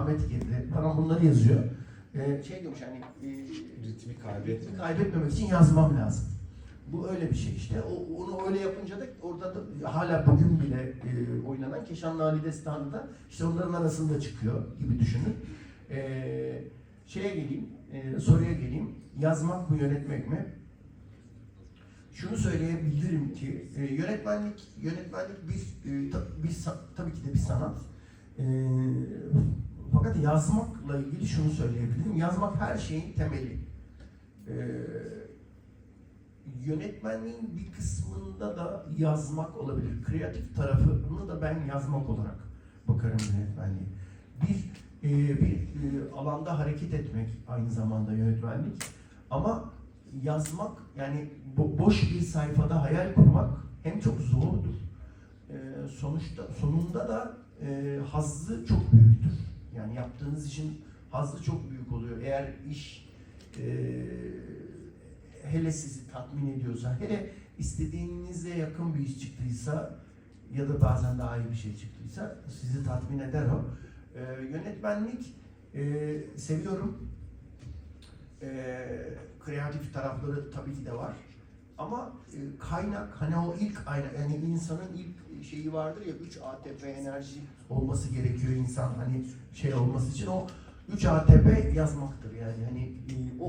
Ahmet girdi falan bunları yazıyor. E, şey diyormuş hani e, Ritmi kaybetme. kaybetmemek için yazmam lazım. Bu öyle bir şey işte. O, onu öyle yapınca da orada da hala bugün bile e, oynanan Keşanlı Ali Destanı da işte onların arasında çıkıyor gibi düşünün. E, şeye geleyim, e, soruya geleyim. Yazmak mı yönetmek mi? Şunu söyleyebilirim ki e, yönetmenlik yönetmenlik bir, e, ta- bir tabii ki de bir sanat. E, yazmakla ilgili şunu söyleyebilirim. Yazmak her şeyin temeli. E, yönetmenliğin bir kısmında da yazmak olabilir. Kreatif tarafını da ben yazmak olarak bakarım yönetmenliğe. Bir e, bir e, alanda hareket etmek aynı zamanda yönetmenlik. Ama yazmak yani bo- boş bir sayfada hayal kurmak hem çok zordur. e, sonuçta sonunda da e, hazzı çok büyüktür. Yani yaptığınız işin hazzı çok büyük oluyor. Eğer iş e, hele sizi tatmin ediyorsa, hele istediğinize yakın bir iş çıktıysa ya da bazen daha iyi bir şey çıktıysa sizi tatmin eder o. E, yönetmenlik e, seviyorum. E, kreatif tarafları tabii ki de var. Ama e, kaynak hani o ilk ayna yani insanın ilk şeyi vardır ya 3 ATP enerji olması gerekiyor insan hani şey olması için. O 3 ATP yazmaktır yani hani e, o